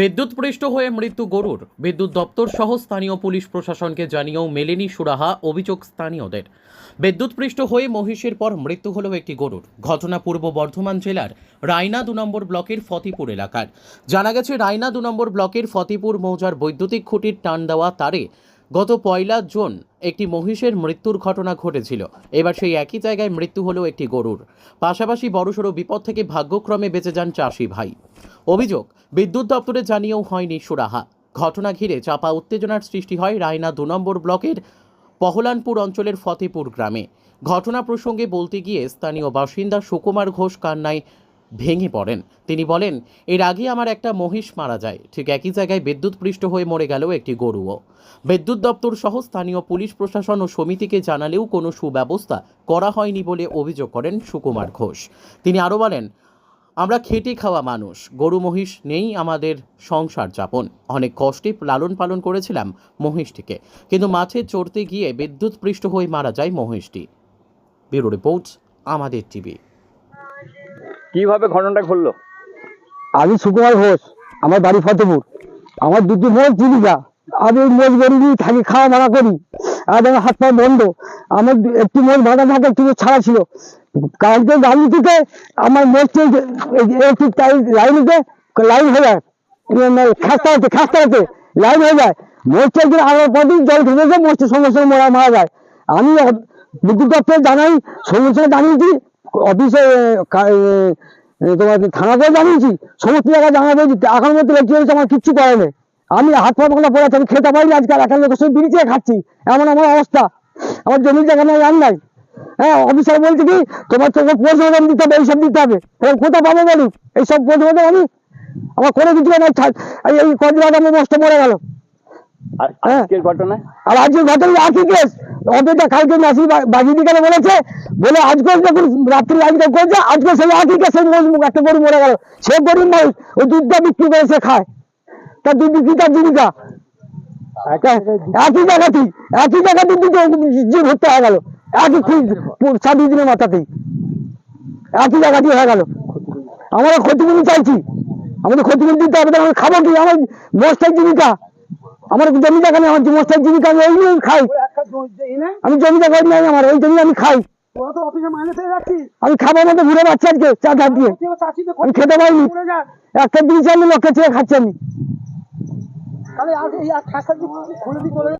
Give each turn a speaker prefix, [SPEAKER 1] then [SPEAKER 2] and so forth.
[SPEAKER 1] বিদ্যুৎপৃষ্ট হয়ে মৃত্যু গরুর। বিদ্যুৎ দপ্তর সহ স্থানীয় পুলিশ প্রশাসনকে জানিয়েও মেলেনি সুরাহা, অভিযোগ স্থানীয়দের। বিদ্যুৎপৃষ্ট হয়ে মহিষের পর মৃত্যু হল একটি গরুর। ঘটনা পূর্ব বর্ধমান জেলার রায়না দু নম্বর ব্লকের ফতিপুর এলাকার। জানা গেছে, রায়না দু নম্বর ব্লকের ফতিপুর মৌজার বৈদ্যুতিক খুঁটির টান দেওয়া তারে গত পয়লা জুন একটি মহিষের মৃত্যুর ঘটনা ঘটেছিল। এবার সেই একই জায়গায় মৃত্যু হলো একটি গরুর। পাশাপাশি বড়সড় বিপদ থেকে ভাগ্যক্রমে বেঁচে যান চাষি ভাই। অভিযোগ, বিদ্যুৎ দপ্তরে জানিয়েও হয়নি সুরাহা। ঘটনা ঘিরে চাপা উত্তেজনার সৃষ্টি হয় রায়না দু নম্বর ব্লকের পহলানপুর অঞ্চলের ফতেপুর গ্রামে। ঘটনা প্রসঙ্গে বলতে গিয়ে স্থানীয় বাসিন্দা সুকুমার ঘোষ কান্নায় ভেঙে পড়েন। তিনি বলেন, এর আগে আমার একটা মহিষ মারা যায়। ঠিক একই জায়গায় বিদ্যুৎপৃষ্ট হয়ে মরে গেল একটি গরুও। বিদ্যুৎ দপ্তর সহ স্থানীয় পুলিশ প্রশাসন ও সমিতিকে জানালেও কোনো সুব্যবস্থা করা হয়নি বলে অভিযোগ করেন সুকুমার ঘোষ। তিনি আরও বলেন, আমরা খেটে খাওয়া মানুষ। গরু মহিষ নেই আমাদের সংসার যাপন। অনেক কষ্টে লালন পালন করেছিলাম মহিষটিকে। কিন্তু মাঠে চড়তে গিয়ে বিদ্যুৎপৃষ্ট হয়ে মারা যায় মহিষটি। ব্যুরো রিপোর্ট, আমাদের টিভি।
[SPEAKER 2] কীভাবে ঘটনাটা ঘটলো?
[SPEAKER 3] আমি সুকুমার ঘোষ, আমার বাড়ি ফতেপুর। আমার দুটি মোজ জীবিকা আমি মোজ গরু নিয়ে থাকি, খাওয়া মানা করি। আর আমার হাত পা বন্ধ। আমার একটি মোজ বাঁধা থাকে, একটি ছাড়া ছিল। কালকে গাড়ি থেকে আমার মোজটি একটি লাইনিতে লাইন হয়ে যায়। খাস্তাতে খাস্তাতে লাইন হয়ে যায়। মোজটা একদিন আমার পরদিন জল ঢুকেছে মোজটা সঙ্গে সঙ্গে মরা মারা যায়। আমি বিদ্যুৎ দপ্তরে জানাই, সঙ্গে সঙ্গে জানিয়েছি অফিসে তোমার থানাতেও জানিয়েছি সমস্ত জায়গায় জানাব যে এখন মধ্যে লেগে হয়েছে আমার কিচ্ছু করে নেই। আমি হাত পা পড়ে আছি আমি খেতে পারি না আজকাল এখন লোকের সঙ্গে বিড়ি চেয়ে খাচ্ছি। এমন আমার অবস্থা। আমার জমির জায়গা নেই আর নাই। হ্যাঁ অফিসার বলছে কি তোমার দিতে হবে এইসব দিতে হবে। এবার কোথাও পাবো এইসব আমি আমার কোনো কিছু নাই এই এই কদিন আগে আমার নষ্ট মরে গেল।
[SPEAKER 2] আর
[SPEAKER 3] হ্যাঁ।
[SPEAKER 2] আজকের ঘটনা
[SPEAKER 3] আর আজকে ঘটনা একই কেস অফিসটা কালকে নাসি বাজি বিকালে বলেছে, বলে আজকে যখন রাত্রি লাইনটা করেছে, আজকে সেই একই কেসে মুখ একটা গরু মরে গেল। সে গরিব মানুষ ওই দুধটা বিক্রি করে সে খায়। তার দুধ বিক্রি তার জীবিকা। একই জায়গাতেই একই জায়গাতেই দুটো জীব হত্যা হয়ে গেল। একই ছাব্বিশ দিনের মাথাতেই। একই জায়গাতেই হয়ে গেল। আমরা ক্ষতিপূরণ চাইছি। আমাদের ক্ষতিপূরণ দিতে হবে আমরা খাব কি? আমার মস্তার জীবিকা। আমার জমি জায়গা নেই আমার মস্তার জীবিকা আমি ওই খাই। আমি জমি জায়গা নাই আমার ওই জমি আমি খাই। আমি খাবার মতো ঘুরে পাচ্ছি আজকে চা ধার দিয়ে। আমি খেতে পারিনি একটা দিয়েছি আমি লক্ষ্যে চেয়ে খাচ্ছি আমি।